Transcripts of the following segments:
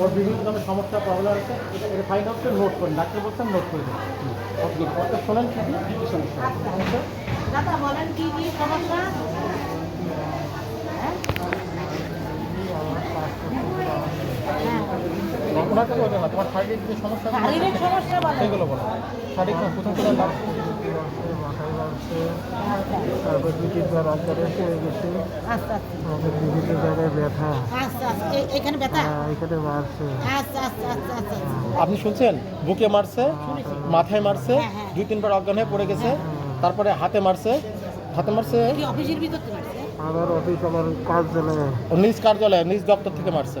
ওর বিভিন্ন ধরনের সমস্যা প্রবলেম আছে। এটা এটা ফাইন আউট করে নোট করেন। ডাক্তার বলছেন নোট করে দেন। ওকে ওকে শোনেন কি কি কী সমস্যা? সমস্যা দাদা বলেন কি কি সমস্যা? হ্যাঁ? হ্যাঁ। ওনাকে বলবে না তোমার শারীরিক যে সমস্যা শারীরিক সমস্যা বলেন। সেগুলো বলো। শারীরিক প্রথম থেকে লাভ মাথায় লাগছে তারপর দু তিনবার অন্তরে পড়ে গেছে। জায়গায় ব্যথা। এ- এখানে ব্যথা? হ্যাঁ, এখানে বাড়ছে। আপনি শুনছেন? বুকে মারছে মাথায় মারছে হ্যাঁ, হ্যাঁ। দুই তিনবার অজ্ঞান হয়ে পড়ে গেছে তারপরে হাতে মারছে। হাতে মারছে? কি অফিসের ভিতর থেকে আসছে আমার অফিস আমার ও নিজ কার্যালয়ে নিজ দপ্তর থেকে মারছে।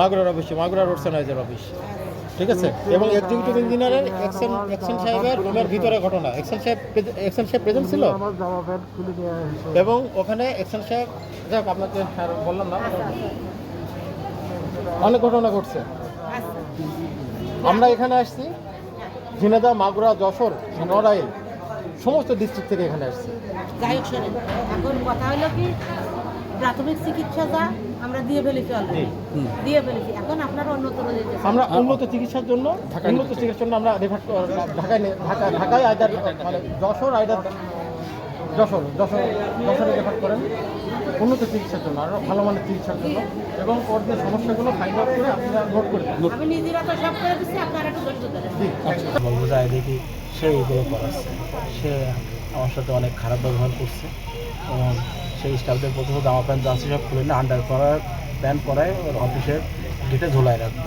মাগুরার অফিস মাগুরা রোড স্যানাইজার অফিস ঠিক আছে? এবং এক্সিকিউটিভ ইঞ্জিনিয়ারের এক্সেন এক্সেন সাহেবের রুমের ভিতরে ঘটনা। এক্সেন সাহেব এক্সেন সাহেব প্রেজেন্ট ছিল? এবং ওখানে এক্সেন সাহেব যাই হোক আপনাকে আর বললাম না। অনেক ঘটনা ঘটছে। আচ্ছা। আমরা এখানে আসছি ঝিনেদা মাগুরা যশোর নড়াইল সমস্ত ডিস্ট্রিক্ট থেকে এখানে আসছি। যাই এখন কথা হলো কি প্রাথমিক চিকিৎসা যা আমরা দিয়ে ফেলেছি অলরেডি দিয়ে ফেলেছি। এখন আপনারা চান। আমরা উন্নত চিকিৎসার জন্য উন্নত চিকিৎসার জন্য আমরা রেফার ঢাকায় ঢাকা ঢাকায় আইদার মানে যশোর আইদার যশোর যশোর যশোরে রেফার করেন। উন্নত চিকিৎসার জন্য আরও ভালো মানের চিকিৎসার জন্য। এবং ওর যে সমস্যাগুলো ফাইন্ড আউট করে আপনারা নোট করে দিন। আমি নিজেরা তো সব করে দিচ্ছি আপনারা একটু ধৈর্য আচ্ছা। বলব দেখি সে এগুলো করাচ্ছে। সে আমার সাথে অনেক খারাপ ব্যবহার করছে। এবং সেই স্টাফদের প্রথমে জামা প্যান্ট জার্সি সব খুলে নিয়ে আন্ডার করার, প্যান্ট পরায় ওর অফিসের গেটে ঝোলায় রাখব।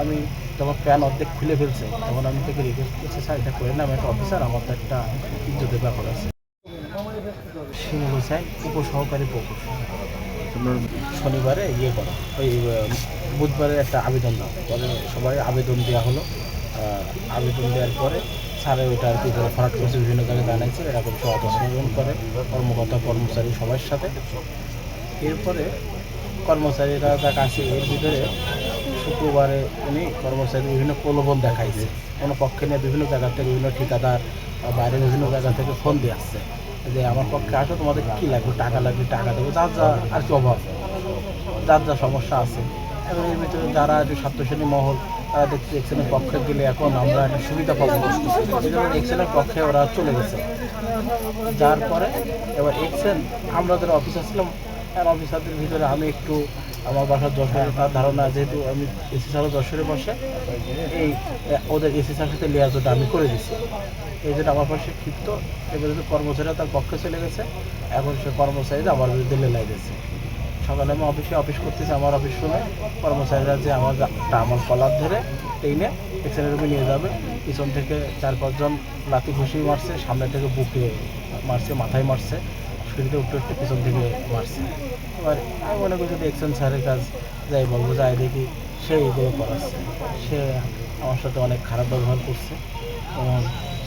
আমি যখন প্যান্ট অর্ধেক খুলে ফেলছে, তখন আমি তাকে রিকোয়েস্ট করছি, স্যার, এটা করে না আমি একটা অফিসার আমার তো একটা ইজ্জতের ব্যাপার আছে। শিমুল হোসেন উপসহকারী প্রকৌশল। শনিবারে ইয়ে করা, ওই বুধবারে একটা আবেদন দেওয়া সবাই আবেদন দেওয়া হলো। আবেদন দেওয়ার পরে স্যারে ওটা আর কি ফরাট করছে বিভিন্ন জায়গায় জানাইছে এরকম সব অংশগ্রহণ করে, কর্মকর্তা, কর্মচারী সবার সাথে। এরপরে কর্মচারীরা যা কাছে এর ভিতরে শুক্রবারে উনি কর্মচারী বিভিন্ন প্রলোভন দেখাইছে। কোনো পক্ষে নিয়ে বিভিন্ন জায়গা থেকে বিভিন্ন ঠিকাদার বাইরে বিভিন্ন জায়গা থেকে ফোন দিয়ে আসছে যে, আমার পক্ষে আসো, তোমাদের কী লাগবে? টাকা লাগবে, টাকা দেবো। যার যা আর কি অভাব যার যা সমস্যা আছে। এবং এর ভিতরে যারা একটু স্বার্থশ্রেণী মহল দেখছি এক্সেলের পক্ষে গেলে এখন আমরা একটা সুবিধা পাবো। এক্সেলের পক্ষে ওরা চলে গেছে। যার পরে এবার এক্সেল, আমরা যারা অফিসার ছিলাম, আর অফিসারদের ভিতরে আমি একটু আমার বাসার যশোরে তার ধারণা, যেহেতু আমি এসি স্যারও যশোরে বসে, এই ওদের এসি স্যারের সাথে লিয়াজোটা আমি করে দিছি। এই জন্য আমার পাশে ক্ষিপ্ত। এবারে কর্মচারীরা তার পক্ষে চলে গেছে, এখন সে কর্মচারীরা আমার বিরুদ্ধে লেলাই দিয়েছে। সকালে আমি অফিসে অফিস করতেছি, আমার অফিস শুনে কর্মচারীরা যে আমার আমার কলার ধরে টেনে এক্সেলের রুমে নিয়ে যাবে। পিছন থেকে চার পাঁচজন লাতি ঘুষি মারছে, সামনে থেকে বুকে মারছে, মাথায় মারছে। সিঁড়িতে উঠতে উঠতে পিছন থেকে মারছে। এবার আমি মনে করছি যে এক্সেন স্যারের কাজ যাই বলব, যাই দেখি, সে এগুলো করাচ্ছে। সে আমার সাথে অনেক খারাপ ব্যবহার করছে। এবং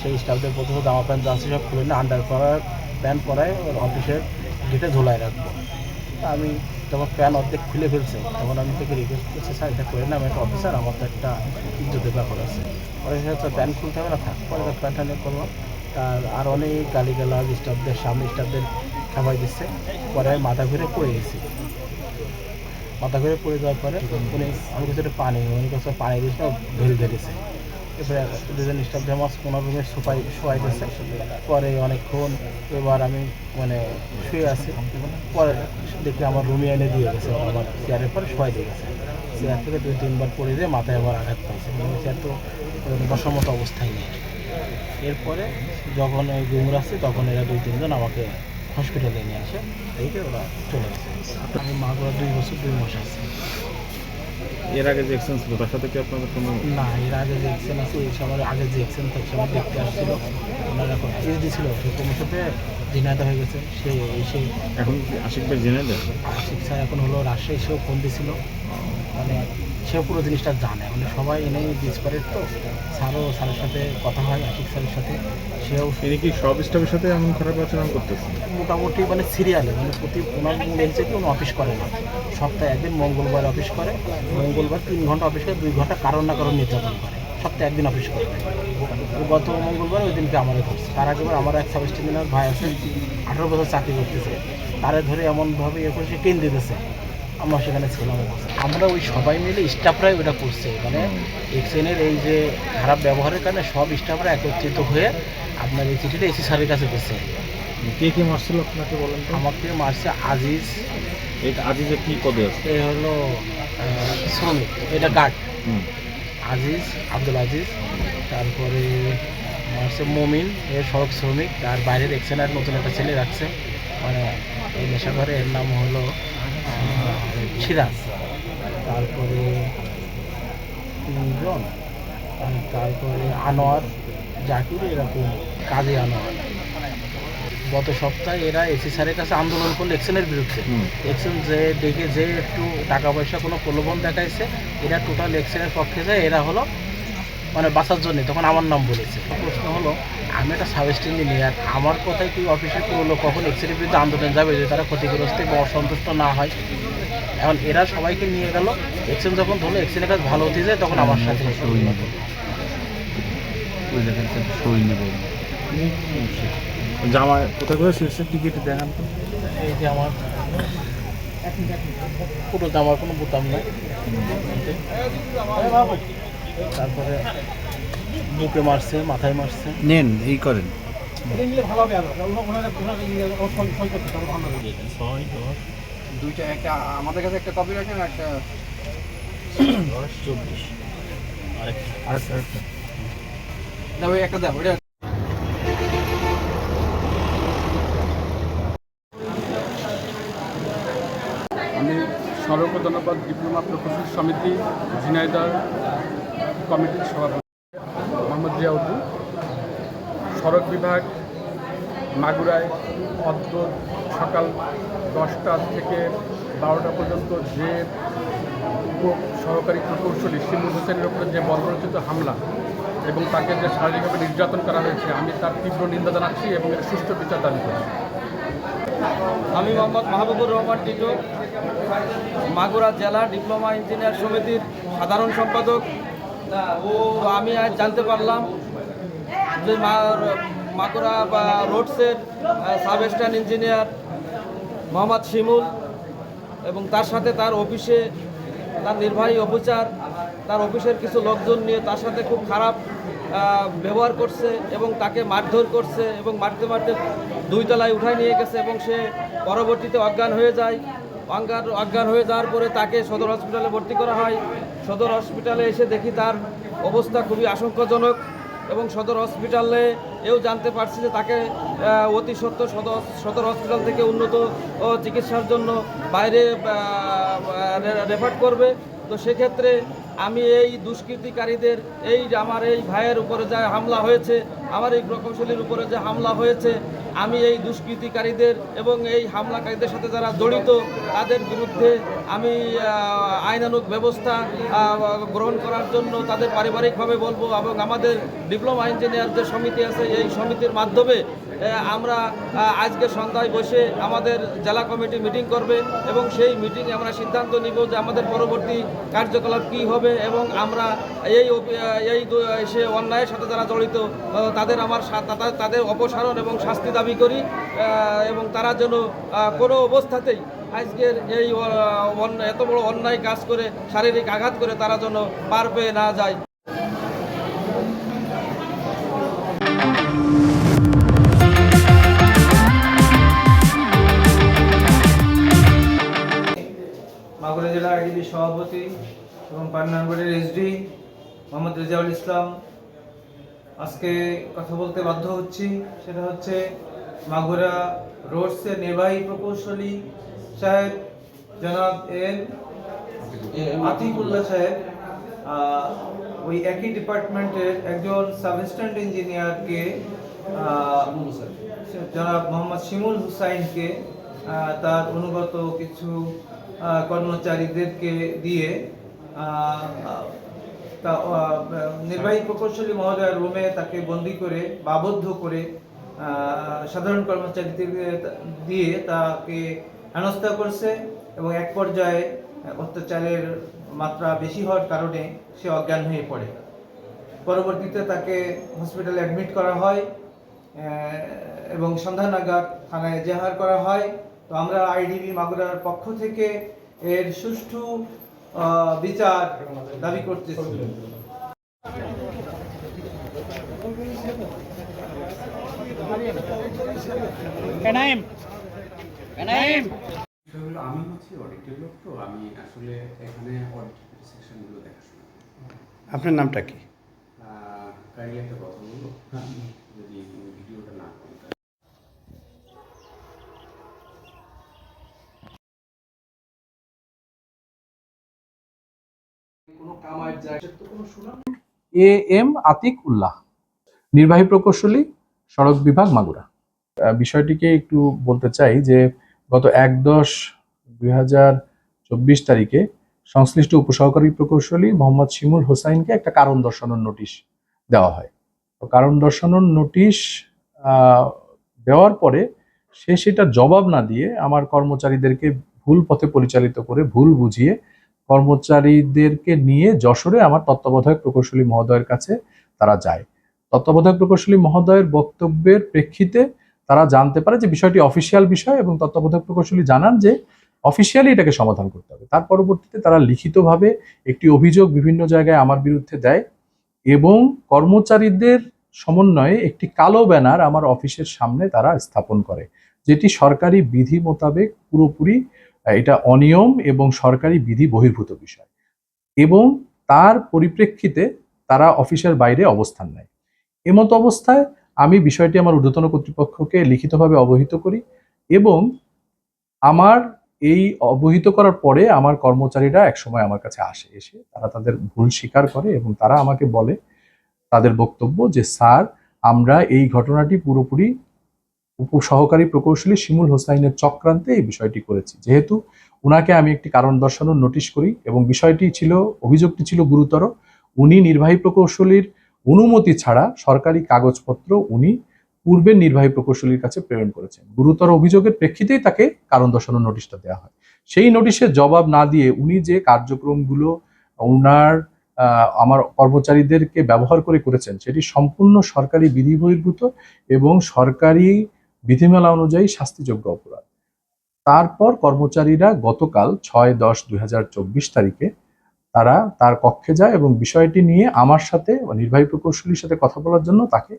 সেই স্টাফদের প্রথমে জামা প্যান্ট জার্সি সব খুলে নিয়ে আন্ডার করার, প্যান্ট পরায় ওর অফিসের গেটে ঝোলায় রাখব। আমি যখন প্যান অর্ধেক খুলে ফেলছে, তখন আমি থেকে রিকোয়েস্ট করছি, স্যার, এটা করে না আমি একটা অফিসার আমার তো একটা ইজ্জতের ব্যাপার আছে। পরে প্যান খুলতে হবে না, থাক, পরে তার প্যান্টটা নিয়ে করলাম আর আর অনেক গালিগালাজ স্টাফদের সামনে স্টাফদের খাবার দিচ্ছে। পরে আমি মাথা ঘুরে পড়ে গেছি। মাথা ঘুরে পড়ে যাওয়ার পরে উনি আমার কাছে পানি, উনি কাছে পানি দিয়েছে ভেল ধরেছে দুজন স্টাফ আমার কোনো রুমে শোয়াই শোয়াই দিচ্ছে পরে অনেকক্ষণ এবার আমি মানে শুয়ে আছি। পরে দেখি আমার রুমে এনে দিয়ে গেছে, আমার চেয়ারের পরে শোয়াই দিয়ে গেছে। চেয়ার থেকে দুই, তিনবার পড়ে দিয়ে মাথায় আবার আঘাত পাইছে। মানে চেয়ার তো বসার মতো অবস্থায় নেই। এরপরে যখন ওই গুমরা আসছে, তখন এরা দুই, তিনজন আমাকে হসপিটালে নিয়ে আসে এইকে ওরা চলে গেছে। আমি মাগুরা দুই বছর, দুই মাস আছে। এর আগে যে এক্সচেঞ্জ ছিল তার সাথে কি আপনাদের কোনো না এর আগে যে এক্সেন আছে এই সবার আগে যে এক্সেন তার সময় দেখতে আসছিল। ওনার এখন এইচডি ছিল কোনো সাথে জিনাদ হয়ে গেছে সে এসে এখন আশিক ভাই জেনে দেন আশিক স্যার এখন হলো রাজশাহী সেও ফোন দিছিল। মানে সেও পুরো জিনিসটা জানে। মানে সবাই এনে ডিসপারেট তো স্যারও স্যারের সাথে কথা হয় আশিক স্যারের সাথে সেও তিনি কি সব স্টাফের সাথে এমন খারাপ আচরণ করতেছে মোটামুটি মানে সিরিয়ালে মানে প্রতি ওনার লেগেছে কি উনি অফিস করে না। সপ্তাহে একদিন মঙ্গলবার অফিস করে মঙ্গলবার তিন ঘণ্টা অফিস করে দুই ঘণ্টা কারণ না কারণ নির্যাতন করে। সপ্তাহে একদিন অফিস করে। গত মঙ্গলবার ওই দিনকে আমাদের করছে তার আগেবার আমার এক সাবস্টেন্ডিনার ভাই আছে আঠারো বছর চাকরি করতেছে। তারে ধরে এমনভাবে ইয়ে করে সে কেন দিতেছে? আমরা সেখানে ছিলাম। আমরা ওই সবাই মিলে স্টাফরাই ওটা করছে। মানে এক্সেনের এই যে খারাপ ব্যবহারের কারণে সব স্টাফরা একত্রিত হয়ে আপনার এই চিঠিটা এসি স্যারের কাছে গেছে কে কে মারছিল আপনাকে বলেন আমাকে মারছে আজিজ। এটা আজিজে কি পদে আছে? এ হলো শ্রমিক এটা গার্ড আজিজ আব্দুল আজিজ তারপরে মারছে মমিন এ সড়ক শ্রমিক আর বাইরের এক্সেনার নতুন একটা ছেলে রাখছে। মানে এই নেশাঘরে এর নাম হলো সিরাজ। তারপরে তিনজন তারপরে আনোয়ার। জাকির এরকম কাজী আনোয়ার। গত সপ্তাহে এরা এসি স্যারের কাছে আন্দোলন করল এক্সেনের বিরুদ্ধে। এক্সেন যে ডেকে যে একটু টাকা পয়সা কোনো প্রলোভন দেখাইছে এরা টোটাল এক্সেনের পক্ষে যায় এরা হলো মানে বাঁচার জন্য তখন আমার নাম বলেছে। প্রশ্ন হলো আমি একটা সাবেস্ট ইঞ্জিনিয়ার আমার কথায় কি অফিসে কোনো লোক কখন এক্সেনের বিরুদ্ধে আন্দোলন যাবে যে তারা ক্ষতিগ্রস্ত বা অসন্তুষ্ট না হয়। এখন এরা সবাইকে নিয়ে গেল এক্সেন যখন ধরলো এক্সেনের কাজ ভালো হতে যায় তখন আমার সাথে নেব। জামা কোথায় করে শীর্ষে টিকিট দেখান তো। এই যে আমার পুরো জামার কোনো বোতাম নাই। তারপরে বুকে মারছে মাথায় মারছে। নেন এই করেন। দুইটা একটা আমাদের কাছে একটা কপি রাখেন একটা চব্বিশ। আরেকটা। আরেকটা না ওই একটা আমি সড়ক ও জনপদ ডিপ্লোমা প্রকৌশল সমিতি ঝিনাইদহ কমিটির সভাপতি মোহাম্মদ জিয়াউদ্দিন, সড়ক বিভাগ, মাগুরায় অদ্য সকাল দশটা থেকে বারোটা পর্যন্ত যে সহকারী প্রকৌশলী শিমুল হোসেনের উপরে যে বর্বরচিত হামলা এবং তাকে যে শারীরিকভাবে নির্যাতন করা হয়েছে, আমি তার তীব্র নিন্দা জানাচ্ছি এবং এর সুষ্ঠু বিচার দাবি করছি। আমি মোহাম্মদ মাহবুবুর রহমান টিটু, মাগুরা জেলা ডিপ্লোমা ইঞ্জিনিয়ার সমিতির সাধারণ সম্পাদক। তো আমি আজ জানতে পারলাম যে মা- মাগুরা বা রোডসের সাব ইঞ্জিনিয়ার মোহাম্মদ শিমুল এবং তার সাথে তার অফিসে তার নির্বাহী অফিসার, তার অফিসের কিছু লোকজন নিয়ে তার সাথে খুব খারাপ ব্যবহার করছে এবং তাকে মারধর করছে এবং মারতে মারতে দুই তলায় উঠায় নিয়ে গেছে এবং সে পরবর্তীতে অজ্ঞান হয়ে যায়। অজ্ঞান অজ্ঞান হয়ে যাওয়ার পরে তাকে সদর হসপিটালে ভর্তি করা হয়। সদর হসপিটালে এসে দেখি তার অবস্থা খুবই আশঙ্কাজনক এবং সদর হসপিটালে এও জানতে পারছি যে তাকে অতি সত্য সদর সদর হসপিটাল থেকে উন্নত চিকিৎসার জন্য বাইরে রেফার করবে। তো সেক্ষেত্রে আমি এই দুষ্কৃতিকারীদের এই আমার এই ভাইয়ের উপরে যে হামলা হয়েছে আমার এই প্রকৌশলীর উপরে যে হামলা হয়েছে আমি এই দুষ্কৃতিকারীদের এবং এই হামলাকারীদের সাথে যারা জড়িত তাদের বিরুদ্ধে আমি আহ, আইনানুগ ব্যবস্থা গ্রহণ করার জন্য তাদের পারিবারিকভাবে বলব এবং আমাদের ডিপ্লোমা ইঞ্জিনিয়ার যে সমিতি আছে এই সমিতির মাধ্যমে আমরা আজকে সন্ধ্যায় বসে আমাদের জেলা কমিটি মিটিং করবে এবং সেই মিটিংয়ে আমরা সিদ্ধান্ত নিব যে আমাদের পরবর্তী কার্যকলাপ কী হবে এবং আমরা এই এই সে অন্যায়ের সাথে যারা জড়িত তাদের আমার তাদের- অপসারণ এবং শাস্তি দাবি করি এবং তারা যেন কোনো অবস্থাতেই আজকের এই এত বড় অন্যায় কাজ করে শারীরিক আঘাত করে তারা যেন পার পেয়ে না যায়। মাগুরা জেলা আইডিবি সভাপতি এবং পান্নান এসডি মোহাম্মদ রেজাউল ইসলাম। আজকে কথা বলতে বাধ্য হচ্ছি, সেটা হচ্ছে মাগুরা রোডসের নির্বাহী প্রকৌশলী সাহেব জনাব এন আতিকুল্লাহ সাহেব ওই একই ডিপার্টমেন্টের একজন সাবস্ট্যান্ট ইঞ্জিনিয়ারকে জনাব মোহাম্মদ শিমুল হুসাইনকে তার অনুগত কিছু কর্মচারীদেরকে দিয়ে তা নির্বাহী প্রকৌশলী মহোদয়ের রুমে তাকে বন্দি করে, বাবদ্ধ করে সাধারণ কর্মচারীদের দিয়ে তাকে হেনস্থা করছে এবং এক পর্যায়ে অত্যাচারের মাত্রা বেশি হওয়ার কারণে সে অজ্ঞান হয়ে পড়ে। পরবর্তীতে তাকে হসপিটালে অ্যাডমিট করা হয় এবং সন্ধ্যা নাগাদ থানায় জেহার করা হয়। তো আমরা আইডিবি মাগুরার পক্ষ থেকে এর সুষ্ঠু বিচার দাবি করতেছি। আমি হচ্ছে অডিটের লোক তো আমি আসলে এখানে অডিট সেকশনগুলো দেখাশোনা আপনার নামটা কি? আহ, কাইন্ডলি একটা কথা বলব। যদি ভিডিওটা না করো এ এম আতিক উল্লাহ নির্বাহী প্রকৌশলী, সড়ক বিভাগ মাগুরা। বিষয়টিকে একটু বলতে চাই যে গত এক দশ দুই তারিখে সংশ্লিষ্ট উপসহকারী প্রকৌশলী মোহাম্মদ শিমুল হোসাইনকে একটা কারণ দর্শানোর নোটিশ দেওয়া হয়। তো কারণ দর্শানোর নোটিশ দেওয়ার পরে সে সেটা জবাব না দিয়ে আমার কর্মচারীদেরকে ভুল পথে পরিচালিত করে ভুল বুঝিয়ে কর্মচারীদেরকে নিয়ে যশোরে আমার তত্ত্বাবধায়ক প্রকৌশলী মহোদয়ের কাছে তারা যায়। তত্ত্বাবধায়ক প্রকৌশলী মহোদয়ের বক্তব্যের প্রেক্ষিতে তারা জানতে পারে যে বিষয়টি অফিসিয়াল বিষয় এবং তত্ত্বাবধায়ক প্রকৌশলী জানান যে অফিসিয়ালি এটাকে সমাধান করতে হবে। তার পরবর্তীতে তারা লিখিতভাবে একটি অভিযোগ বিভিন্ন জায়গায় আমার বিরুদ্ধে দেয় এবং কর্মচারীদের সমন্বয়ে একটি কালো ব্যানার আমার অফিসের সামনে তারা স্থাপন করে, যেটি সরকারি বিধি মোতাবেক পুরোপুরি এটা অনিয়ম এবং সরকারি বিধি বহির্ভূত বিষয়। এবং তার পরিপ্রেক্ষিতে তারা অফিসের বাইরে অবস্থান নেয়। এমতো অবস্থায় আমি বিষয়টি আমার ঊর্ধ্বতন কর্তৃপক্ষকে লিখিতভাবে অবহিত করি এবং আমার এই অবহিত করার পরে আমার কর্মচারীরা একসময় আমার কাছে আসে, এসে তারা তাদের ভুল স্বীকার করে এবং তারা আমাকে বলে তাদের বক্তব্য যে, স্যার, আমরা এই ঘটনাটি পুরোপুরি উপসহকারী প্রকৌশলী শিমুল হোসাইনের চক্রান্তে এই বিষয়টি করেছি। যেহেতু উনাকে আমি একটি কারণ দর্শানোর নোটিশ করি এবং বিষয়টি ছিল, অভিযোগটি ছিল গুরুতর, উনি নির্বাহী প্রকৌশলীর অনুমতি ছাড়া সরকারি কাগজপত্র উনি পূর্বের নির্বাহী প্রকৌশলীর কাছে প্রেরণ করেছেন। গুরুতর অভিযোগের প্রেক্ষিতেই তাকে কারণ দর্শানোর নোটিশটা দেওয়া হয়। সেই নোটিশের জবাব না দিয়ে উনি যে কার্যক্রমগুলো ওনার আমার কর্মচারীদেরকে ব্যবহার করে করেছেন, সেটি সম্পূর্ণ সরকারি বিধি বহির্ভূত এবং সরকারি বিধিমালা অনুযায়ী শাস্তিযোগ্য অপরাধ। তারপর কর্মচারীরা গতকাল ছয় দশ দুই তারিখে তারা তার কক্ষে যায় এবং বিষয়টি নিয়ে আমার সাথে নির্বাহী প্রকৌশলীর সাথে কথা বলার জন্য তাকে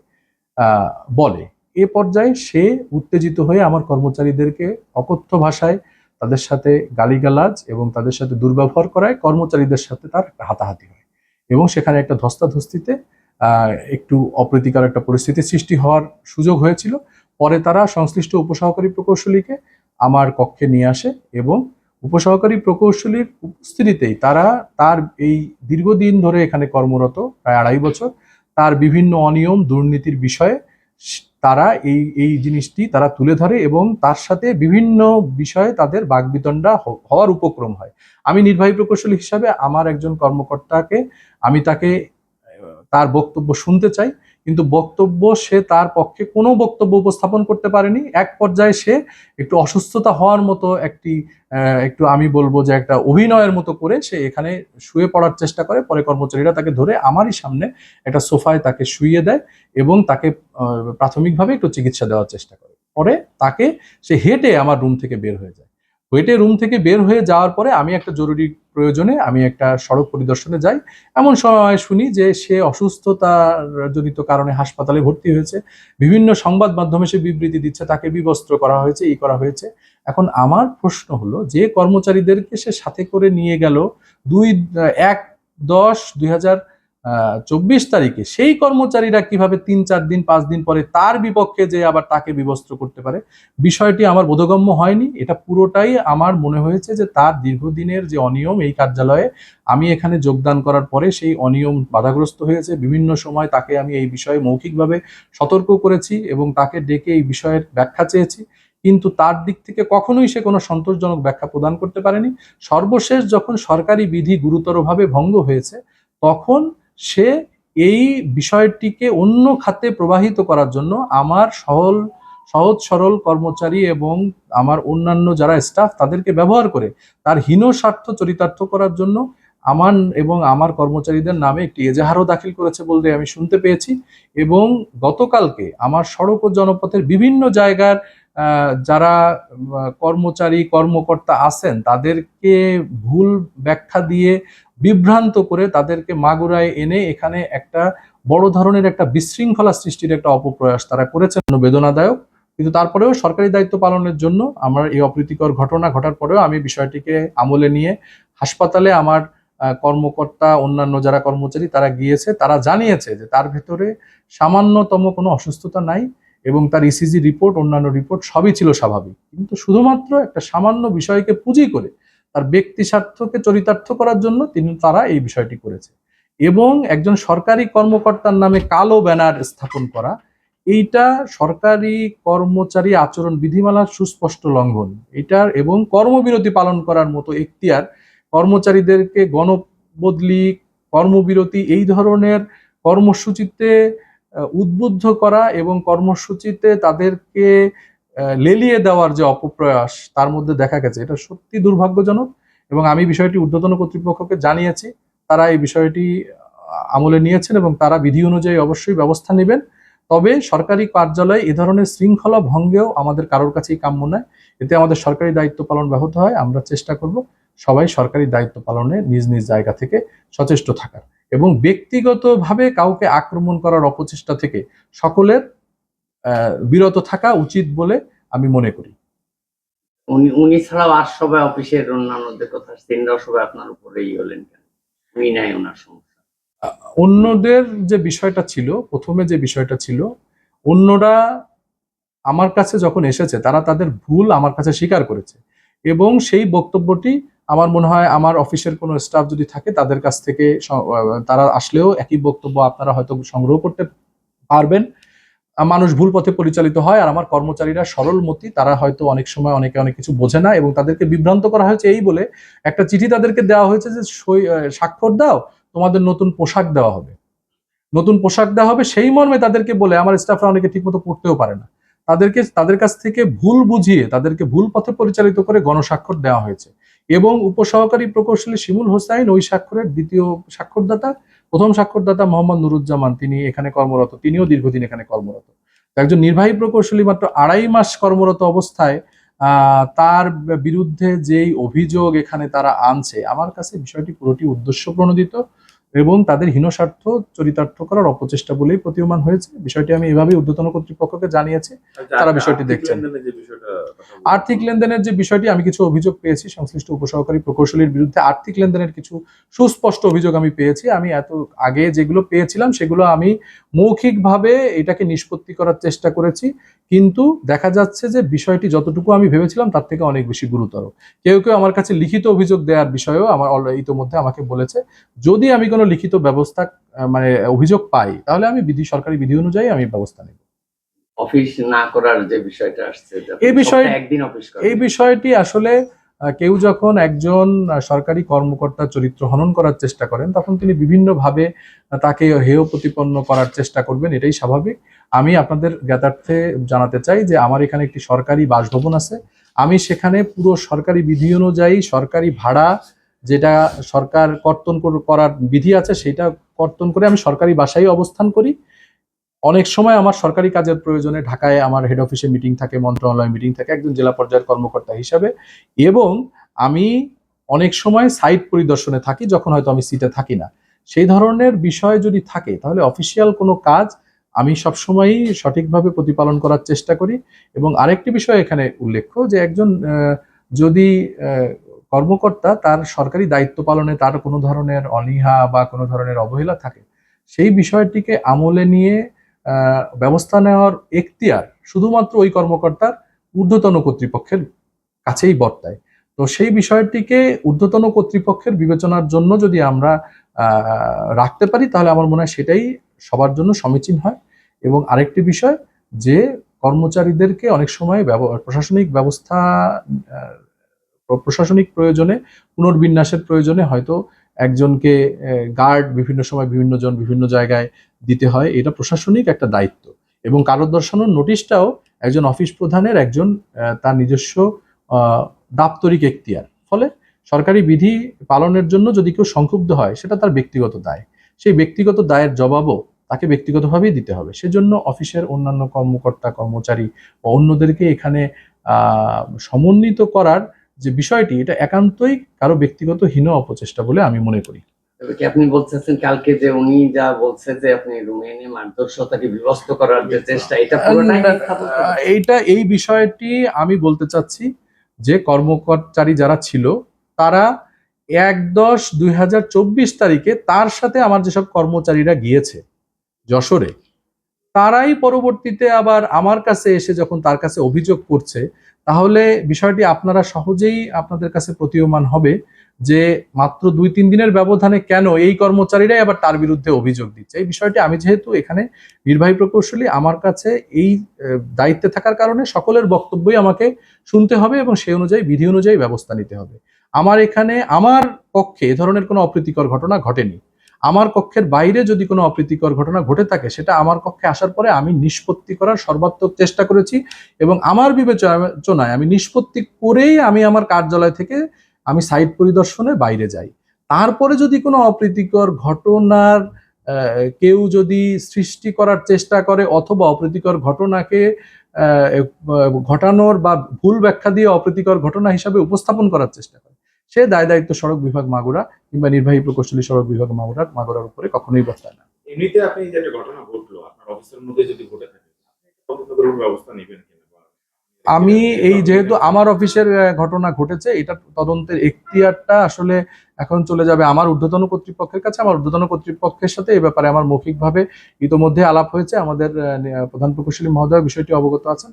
বলে। এ পর্যায়ে সে উত্তেজিত হয়ে আমার কর্মচারীদেরকে অকথ্য ভাষায় তাদের সাথে গালিগালাজ এবং তাদের সাথে দুর্ব্যবহার করায় কর্মচারীদের সাথে তার হাতাহাতি হয় এবং সেখানে একটা ধস্তাধস্তিতে একটু অপ্রীতিকর একটা পরিস্থিতি সৃষ্টি হওয়ার সুযোগ হয়েছিল। পরে তারা সংশ্লিষ্ট উপসহকারী প্রকৌশলীকে আমার কক্ষে নিয়ে আসে এবং উপসহকারী প্রকৌশলীর উপস্থিতিতেই তারা তার এই দীর্ঘদিন ধরে এখানে কর্মরত, প্রায় আড়াই বছর, তার বিভিন্ন অনিয়ম, দুর্নীতির বিষয়ে তারা এই এই জিনিসটি তারা তুলে ধরে এবং তার সাথে বিভিন্ন বিষয়ে তাদের বাগবিতণ্ডা হওয়ার উপক্রম হয়। আমি নির্বাহী প্রকৌশলী হিসাবে আমার একজন কর্মকর্তাকে, আমি তাকে তার বক্তব্য শুনতে চাই কিন্তু বক্তব্য সে তার পক্ষে কোনো বক্তব্য উপস্থাপন করতে পারেনি। এক পর্যায়ে সে একটু অসুস্থতা হওয়ার মতো একটি একটু আমি বলব যে একটা অভিনয়ের মতো করে সে এখানে শুয়ে পড়ার চেষ্টা করে। পরে কর্মচারীরা তাকে ধরে আমারই সামনে একটা সোফায় তাকে শুয়ে দেয় এবং তাকে প্রাথমিকভাবে একটু চিকিৎসা দেওয়ার চেষ্টা করে। পরে তাকে সে হেঁটে আমার রুম থেকে বের হয়ে যায়। হেঁটে রুম থেকে বের হয়ে যাওয়ার পরে আমি একটা জরুরি প্রয়োজনে আমি একটা সড়ক পরিদর্শনে যাই। এমন সময় শুনি যে সে অসুস্থতার জনিত কারণে হাসপাতালে ভর্তি হয়েছে। বিভিন্ন সংবাদ মাধ্যমে সে বিবৃতি দিচ্ছে, তাকে বিবস্ত্র করা হয়েছে, এই করা হয়েছে। এখন আমার প্রশ্ন হলো, যে কর্মচারীদেরকে সে সাথে করে নিয়ে গেল দুই, এক, দশ, দুই হাজার চব্বিশ তারিখে সেই কর্মচারীরা কীভাবে তিন, চার দিন, পাঁচ দিন পরে তার বিপক্ষে যে আবার তাকে বিবস্ত্র করতে পারে, বিষয়টি আমার বোধগম্য হয়নি। এটা পুরোটাই আমার মনে হয়েছে যে তার দীর্ঘদিনের যে অনিয়ম এই কার্যালয়ে আমি এখানে যোগদান করার পরে সেই অনিয়ম বাধাগ্রস্ত হয়েছে। বিভিন্ন সময় তাকে আমি এই বিষয়ে মৌখিকভাবে সতর্ক করেছি এবং তাকে ডেকে এই বিষয়ের ব্যাখ্যা চেয়েছি। কিন্তু তার দিক থেকে কখনোই সে কোনো সন্তোষজনক ব্যাখ্যা প্রদান করতে পারেনি। সর্বশেষ যখন সরকারি বিধি গুরুতরভাবে ভঙ্গ হয়েছে, তখন সে এই বিষয়টিকে অন্য খাতে প্রবাহিত করার জন্য আমার সহল, সহজ, সরল কর্মচারী এবং আমার অন্যান্য যারা স্টাফ তাদেরকে ব্যবহার করে তার হীন স্বার্থ চরিতার্থ করার জন্য আমার এবং আমার কর্মচারীদের নামে একটি এজাহারও দাখিল করেছে বলতে আমি শুনতে পেয়েছি এবং গতকালকে আমার সড়ক ও জনপথের বিভিন্ন জায়গার যারা কর্মচারী, কর্মকর্তা আছেন, তাদেরকে ভুল ব্যাখ্যা দিয়ে বিভ্রান্ত করে তাদেরকে মাগুরায় এনে এখানে একটা বড় ধরনের একটা বিশৃঙ্খলা সৃষ্টির একটা অপপ্রয়াস তারা করেছেন। বেদনাদায়ক। কিন্তু তারপরেও সরকারি দায়িত্ব পালনের জন্য আমার এই অপ্রীতিকর ঘটনা ঘটার পরেও আমি বিষয়টিকে আমলে নিয়ে হাসপাতালে আমার কর্মকর্তা, অন্যান্য যারা কর্মচারী তারা গিয়েছে, তারা জানিয়েছে যে তার ভেতরে সামান্যতম কোনো অসুস্থতা নাই। এবং তার ইসিজি রিপোর্ট অন্যান্য রিপোর্ট সবই ছিল স্বাভাবিক। কিন্তু শুধুমাত্র একটা সামান্য বিষয়কে পুঁজি করে তার ব্যক্তি স্বার্থকে চরিতার্থ করার জন্য তিনি, তারা এই বিষয়টি করেছে। এবং একজন সরকারি কর্মকর্তার নামে কালো ব্যানার স্থাপন করা, এইটা সরকারি কর্মচারী আচরণ বিধিমালার সুস্পষ্ট লঙ্ঘন। এটার এবং কর্মবিরতি পালন করার মতো এখতিয়ার কর্মচারীদেরকে গণবদলি, কর্মবিরতি, এই ধরনের কর্মসূচিতে উদ্বুদ্ধ করা এবং কর্মসূচিতে তাদেরকে লেলিয়ে দেওয়ার যে অপপ্রয়াস, তার মধ্যে দেখা গেছে। এটা সত্যি দুর্ভাগ্যজনক এবং আমি বিষয়টি ঊর্ধ্বতন কর্তৃপক্ষকে জানিয়েছি। তারা এই বিষয়টি আমলে নিয়েছেন এবং তারা বিধি অনুযায়ী অবশ্যই ব্যবস্থা নেবেন। তবে সরকারি কার্যালয়ে এ ধরনের শৃঙ্খলা ভঙ্গেও আমাদের কারোর কাছেই কাম্য নয়। এতে আমাদের সরকারি দায়িত্ব পালন ব্যাহত হয়। আমরা চেষ্টা করব সবাই সরকারি দায়িত্ব পালনে নিজ নিজ জায়গা থেকে সচেষ্ট থাকার। এবং ব্যক্তিগতভাবে কাউকে আক্রমণ করার অপচেষ্টা থেকে সকলের বিরত থাকা উচিত বলে আমি মনে করি। উনি উনি ছাড়াও আর সবাই অফিসের অন্যান্যদের কথা তিনরাও সবাই আপনার উপরেই হলেন কেন? উনি নাই ওনার সমস্যা। অন্যদের যে বিষয়টা ছিল প্রথমে যে বিষয়টা ছিল অন্যরা আমার কাছে যখন এসেছে তারা তাদের ভুল আমার কাছে স্বীকার করেছে এবং সেই বক্তব্যটি আমার মনে হয় আমার অফিসের কোনো স্টাফ যদি থাকে, তাদের কাছ থেকে তারা আসলেও একই বক্তব্য আপনারা হয়তো সংগ্রহ করতে পারবেন। মানুষ ভুল পথে পরিচালিত হয় আর আমার কর্মচারীরা সরলমতি তারা হয়তো অনেক সময় অনেকে অনেক কিছু বোঝে না এবং তাদেরকে বিভ্রান্ত করা হয়েছে এই বলে একটা চিঠি তাদেরকে দেওয়া হয়েছে যে, সই- স্বাক্ষর দাও, তোমাদের নতুন পোশাক দেওয়া হবে। নতুন পোশাক দেওয়া হবে সেই মর্মে তাদেরকে বলে, আমার স্টাফরা অনেকে ঠিকমতো পড়তেও পারে না। তাদেরকে, তাদের কাছ থেকে ভুল বুঝিয়ে, তাদেরকে ভুল পথে পরিচালিত করে গণস্বাক্ষর দেওয়া হয়েছে। এবং উপসহকারী প্রকৌশলী শিমুল হোসাইন ওই স্বাক্ষরের দ্বিতীয় স্বাক্ষরদাতা, প্রথম স্বাক্ষরদাতা মোহাম্মদ নুরুজ্জামান। তিনি এখানে কর্মরত, তিনিও দীর্ঘদিন এখানে কর্মরত। একজন নির্বাহী প্রকৌশলী মাত্র আড়াই মাস কর্মরত অবস্থায় তার বিরুদ্ধে যেই অভিযোগ এখানে তারা আনছে, আমার কাছে বিষয়টি পুরোটি উদ্দেশ্য প্রণোদিত এবং তাদের হীনস্বার্থ চরিতার্থ করার অপচেষ্টা বলেই প্রতীয়মান হয়েছে। বিষয়টি আমি এভাবেই ঊর্ধ্বতন কর্তৃপক্ষকে জানিয়েছি। তারা বিষয়টি দেখছেন। আর্থিক লেনদেনের যে বিষয়টি আমি কিছু অভিযোগ পেয়েছি। সংশ্লিষ্ট উপসহকারী প্রকৌশলীর বিরুদ্ধে আর্থিক লেনদেনের কিছু সুস্পষ্ট অভিযোগ আমি পেয়েছি। আমি এত আগে যেগুলো পেয়েছিলাম সেগুলো আমি মৌখিকভাবে এটাকে নিষ্পত্তি করার চেষ্টা করেছি। কিন্তু দেখা যাচ্ছে যে বিষয়টি যতটুকু আমি ভেবেছিলাম তার থেকে অনেক বেশি গুরুতর। কেউ কেউ আমার কাছে লিখিত অভিযোগ দেওয়ার বিষয়েও আমার ইতোমধ্যে আমাকে বলেছে। যদি আমি কোনো লিখিত ব্যবস্থা মানে অভিযোগ পাই তাহলে আমি বিধি সরকারি বিধি অনুযায়ী আমি ব্যবস্থা নেব। অফিস না করার যে বিষয়টা আসছে এই বিষয়- একদিন অফিস। এই বিষয়টি আসলে কেউ যখন একজন সরকারি কর্মকর্তার চরিত্র হনন করার চেষ্টা করেন তখন তিনি বিভিন্নভাবে তাকে হেয় প্রতিপন্ন করার চেষ্টা করবেন এটাই স্বাভাবিক। আমি আপনাদের জ্ঞাতার্থে জানাতে চাই যে আমার এখানে একটি সরকারি বাসভবন আছে। আমি সেখানে পুরো সরকারি বিধি অনুযায়ী সরকারি ভাড়া যেটা সরকার কর্তন কর- করার বিধি আছে, সেটা কর্তন করে আমি সরকারি বাসায় অবস্থান করি। অনেক সময় আমার সরকারি কাজের প্রয়োজনে ঢাকায় আমার হেড অফিসে মিটিং থাকে, মন্ত্রণালয় মিটিং থাকে, একজন জেলা পর্যায়ের কর্মকর্তা হিসাবে। এবং আমি অনেক সময় সাইট পরিদর্শনে থাকি, যখন হয়তো আমি সিটে থাকি না। সেই ধরনের বিষয় যদি থাকে, তাহলে অফিসিয়াল কোনো কাজ আমি সবসময়ই সঠিকভাবে প্রতিপালন করার চেষ্টা করি। এবং আরেকটি বিষয় এখানে উল্লেখ্য যে একজন যদি কর্মকর্তা তার সরকারি দায়িত্ব পালনে তার কোনো ধরনের অনীহা বা কোনো ধরনের অবহেলা থাকে। সেই বিষয়টিকে আমলে নিয়ে ব্যবস্থা নেওয়ার এখতিয়ার শুধুমাত্র ওই কর্মকর্তার ঊর্ধ্বতন কর্তৃপক্ষের কাছেই বর্তায়। তো সেই বিষয়টিকে ঊর্ধ্বতন কর্তৃপক্ষের বিবেচনার জন্য যদি আমরা রাখতে পারি, তাহলে আমার মনে হয় সেটাই সবার জন্য সমীচীন হয়। এবং আরেকটি বিষয় যে কর্মচারীদেরকে অনেক সময় প্রশাসনিক ব্যবস্থা প্রশাসনিক প্রয়োজনে, পুনর্বিন্যাসের প্রয়োজনে হয়তো একজনকে গার্ড বিভিন্ন সময় বিভিন্ন জন বিভিন্ন জায়গায় দিতে হয়। এটা প্রশাসনিক একটা দায়িত্ব। এবং কারোর দর্শানোর নোটিশটাও একজন অফিস প্রধানের একজন তার নিজস্ব দাপ্তরিক এখতিয়ার। ফলে সরকারি বিধি পালনের জন্য যদি কেউ সংক্ষুব্ধ হয়, সেটা তার ব্যক্তিগত দায়। সেই ব্যক্তিগত দায়ের জবাবও তাকে ব্যক্তিগতভাবেই দিতে হবে। সেজন্য অফিসের অন্যান্য কর্মকর্তা, কর্মচারী বা অন্যদেরকে এখানে সমন্বিত করার যে বিষয়টি এটা একান্তই কারও ব্যক্তিগত হীন অপচেষ্টা বলে আমি মনে করি। কি আপনি বলতেছেন কালকে যে উনি যা বলছে যে আপনি রুমে এনে মারধর্ষতাকে বিভস্ত করার যে চেষ্টা এটা এইটা এই বিষয়টি আমি বলতে চাচ্ছি যে কর্মকর্তারি যারা ছিল তারা এক দশ দুই হাজার চব্বিশ তারিখে তার সাথে আমার যেসব কর্মচারীরা গিয়েছে যশোরে তারাই পরবর্তীতে আবার আমার কাছে এসে যখন তার কাছে অভিযোগ করছে, তাহলে বিষয়টি আপনারা সহজেই আপনাদের কাছে প্রতীয়মান হবে যে মাত্র দুই তিন দিনের ব্যবধানে কেন এই কর্মচারীরাই আবার তার বিরুদ্ধে অভিযোগ দিচ্ছে। এই বিষয়টি আমি যেহেতু এখানে নির্বাহী প্রকৌশলী, আমার কাছে এই দায়িত্বে থাকার কারণে সকলের বক্তব্যই আমাকে শুনতে হবে এবং সেই অনুযায়ী, বিধি অনুযায়ী ব্যবস্থা নিতে হবে। আমার এখানে, আমার পক্ষে এ ধরনের কোনো অপ্রীতিকর ঘটনা ঘটেনি। আমার কক্ষের বাইরে যদি কোনো অপ্রীতিকর ঘটনা ঘটে থাকে, সেটা আমার কক্ষে আসার পরে আমি নিষ্পত্তি করার সর্বাত্মক চেষ্টা করেছি এবং আমার বিবেচনায় আমি নিষ্পত্তি করেই আমি আমার কার্যালয় থেকে আমি সাইট পরিদর্শনে বাইরে যাই। তারপরে যদি কোনো অপ্রীতিকর ঘটনার কেউ যদি সৃষ্টি করার চেষ্টা করে অথবা অপ্রীতিকর ঘটনাকে ঘটানোর বা ভুল ব্যাখ্যা দিয়ে অপ্রীতিকর ঘটনা হিসাবে উপস্থাপন করার চেষ্টা করে সে দায় দায়িত্ব সড়ক বিভাগ মাগুরা কিংবা নির্বাহী প্রকৌশলী সড়ক বিভাগ মাগুরা মাগুরার উপরে কখনোই বর্তায় না। এমনিতে আপনি যে একটা ঘটনা ঘটলো আপনার অফিসের মধ্যে যদি ঘটে থাকে ব্যবস্থা নেবেন আমি এই যেহেতু আমার অফিসের ঘটনা ঘটেছে এটা তদন্তের এখতিয়ারটা আসলে এখন চলে যাবে আমার ঊর্ধ্বতন কর্তৃপক্ষের কাছে। আমার ঊর্ধ্বতন কর্তৃপক্ষের সাথে এই ব্যাপারে আমার মৌখিকভাবে ইতোমধ্যে আলাপ হয়েছে। আমাদের প্রধান প্রকৌশলী মহোদয় বিষয়টি অবগত আছেন।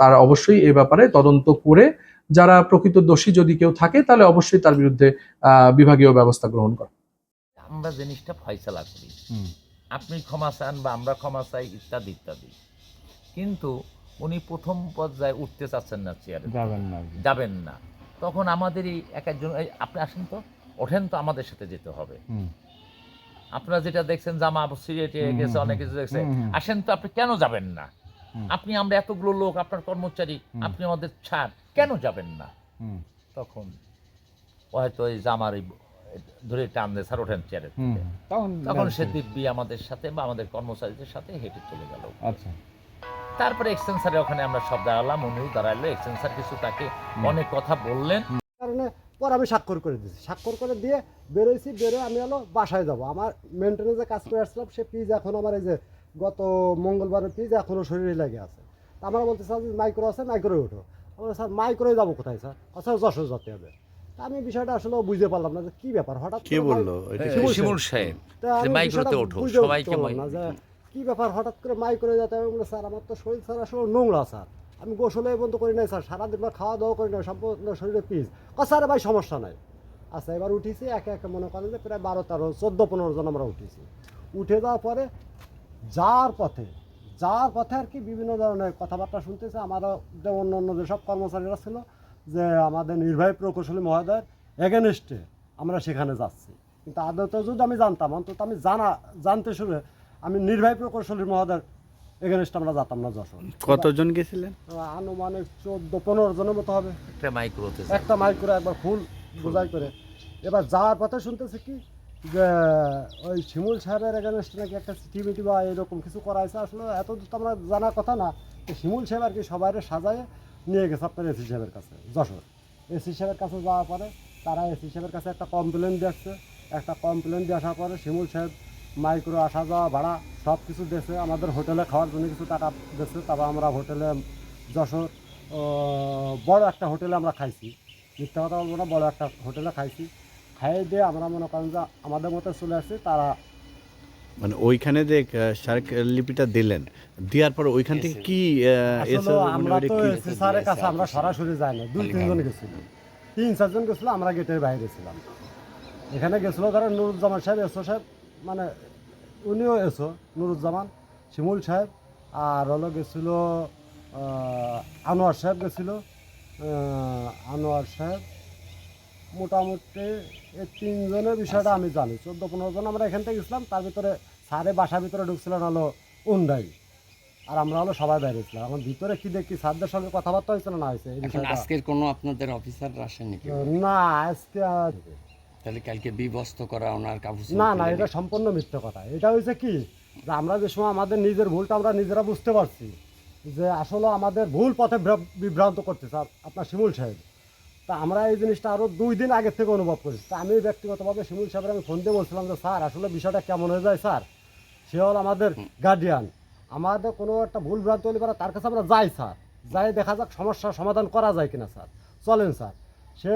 তারা অবশ্যই এ ব্যাপারে তদন্ত করে যারা প্রকৃত দোষী যদি কেউ থাকে তাহলে অবশ্যই তার বিরুদ্ধে আহ, বিভাগীয় ব্যবস্থা গ্রহণ করে। আমরা জিনিসটা ফয়সালা করি। আপনি ক্ষমা চান বা আমরা ক্ষমা চাই ইত্যাদি ইত্যাদি। কিন্তু উনি প্রথম পর্যায়ে উঠতে চাচ্ছেন না চেয়ারে যাবেন না যাবেন না। তখন আমাদেরই এক একজন আপনি আসেন তো ওঠেন তো আমাদের সাথে যেতে হবে। আপনারা যেটা দেখছেন জামা সিরিয়েটে গেছে অনেক কিছু হুম। আসেন তো আপনি কেন যাবেন না। আপনি আমরা এতগুলো লোক আপনার কর্মচারী আপনি আমাদের ছাড়। কেন যাবেন না? তখন হয়তো এই জামার ধরে টান দিয়ে স্যার ওঠেন চেয়ারে তখন তখন সে দিব্যি আমাদের সাথে বা আমাদের কর্মচারীদের সাথে হেঁটে চলে গেল। আচ্ছা। তারপরে এক্সটেন্সারে ওখানে আমরা সব দাঁড়ালাম উনিও দাঁড়াল এক্সটেন্সার কিছু তাকে অনেক কথা বললেন। কারণে পরে আমি স্বাক্ষর করে দিয়েছি। স্বাক্ষর করে দিয়ে বেরোইছি বেরোয় আমি হলো বাসায় যাব। আমার মেনটেন্যান্সে কাজ করে আসছিলাম সে পিজ এখন আমার এই যে গত মঙ্গলবারের পিজ এখনও শরীরে লেগে আছে। তা আমরা বলতে স্যার মাইক্রো আছে মাইক্রোয় ওঠো। আমরা স্যার মাইক্রোয় যাব কোথায় স্যার? স্যার যশোর যেতে হবে। আমি বিষয়টা আসলে বুঝতে পারলাম না যে কী ব্যাপার? হঠাৎ কে বলল? শিমুল শিমুল সাহেব। তা যে আমি মাইক্রোতে ওঠো, সবাইকে না যে কি ব্যাপার? হঠাৎ করে মাই করে যেতে হবে বলে স্যার আমার তো শরীর স্যার আসলে নোংরা স্যার। আমি গোসলে বন্ধ করি নাই স্যার। সারাদিন বা খাওয়া দাওয়া করি না সম্পূর্ণ শরীরে পিস ও স্যার ভাই সমস্যা নাই। আচ্ছা এবার উঠেছি একে একে মনে করেন যে প্রায় বারো তেরো চোদ্দ পনেরো জন আমরা উঠেছি। উঠে যাওয়ার পরে যার পথে যার পথে আর কি বিভিন্ন ধরনের কথাবার্তা শুনতেছে। আমারও যে অন্য অন্য যেসব কর্মচারীরা ছিল যে আমাদের নির্বাহী প্রকৌশলী মহোদয়ের এগেনস্টে আমরা সেখানে যাচ্ছি। কিন্তু আদতে যদি আমি জানতাম অন্তত আমি জানা জানতে শুনে আমি নির্বাহী প্রকৌশলী মহোদয়ের এগেনস্টে আমরা যেতাম না যশোর। কতজন গেছিলেন? আনুমানিক চোদ্দ পনেরো জনের মতো হবে। একটা মাইক্রো একটা মাইক করে একবার ফুল বোঝাই করে। এবার যাওয়ার পথে শুনতেছে কি যে ওই শিমুল সাহেবের এগেনস্টে নাকি একটা টিভিটি বা এরকম কিছু করা হয়েছে আসলে এত তো আমরা জানার কথা না। তো শিমুল সাহেব আর কি সবাই সাজায় নিয়ে গেছে আপনার এসি সাহেবের কাছে, যশোর। এসি সাহেবের কাছে যাওয়ার পরে তারা এসি সাহেবের কাছে একটা কমপ্লেন দিয়ে আসছে একটা কমপ্লেন দিয়ে আসার পরে শিমুল সাহেব মাইক্রো আসা যাওয়া ভাড়া সব কিছু দিয়েছে, আমাদের হোটেলে খাওয়ার জন্য কিছু টাকা দিয়েছে। তারপর আমরা হোটেলে যশোর বড় একটা হোটেলে আমরা খাইছি। মিথ্যা কথা বলব না, বড় একটা হোটেলে খাইছি। খাইয়ে দিয়ে আমরা মনে করেন যে আমাদের মতো চলে আসছি তারা মানে ওইখানে যে স্মারক লিপিটা দিলেন দেওয়ার পর ওইখান থেকে কি আমরা তো স্যারের কাছে আমরা সরাসরি যাই না দুই তিনজন গেছিল তিন চারজন গেছিল আমরা গেটের বাইরে ছিলাম। এখানে গেছিল ধরো নুরুজ্জামান সাহেব এসো সাহেব মানে উনিও এসো নুরুজ্জামান শিমুল সাহেব আর হলো গেছিল আনোয়ার সাহেব গেছিল আনোয়ার সাহেব মোটামুটি এই তিনজনের বিষয়টা আমি জানি। চোদ্দ পনেরো জন আমরা এখান থেকে গেছিলাম তার ভিতরে স্যারে বাসার ভিতরে ঢুকছিলেন হলো উন্ডাই আর আমরা হলো সবাই বাইরে ছিলাম আমার ভিতরে কি দেখি স্যারদের সঙ্গে কথাবার্তা হয়েছিল না হয়েছে? এই এখন বিষয়টা আজকের কোনো আপনাদের অফিসার আসেনি কেউ? না আজকে তাহলে কালকে বিবস্ত করা ওনার কাপড় না না এটা সম্পূর্ণ মিথ্যে কথা। এটা হয়েছে কি যে আমরা যে সময় আমাদের নিজের ভুলটা আমরা নিজেরা বুঝতে পারছি যে আসলে আমাদের ভুল পথে বিভ্রান্ত করতেছে। আপ- আপনার শিমুল সাহেব তা আমরা এই জিনিসটা আরও দুই দিন আগের থেকে অনুভব করি। তা আমি ব্যক্তিগতভাবে শিমুল সাহেবের আমি ফোন দিয়ে বলছিলাম যে স্যার আসলে বিষয়টা কেমন হয়ে যায় স্যার? সে হল আমাদের গার্ডিয়ান আমাদের কোনো একটা ভুল ভ্রান্ত হলে পরে তার কাছে আমরা যাই স্যার। যাই দেখা যাক সমস্যার সমাধান করা যায় কিনা স্যার। চলেন স্যার। সে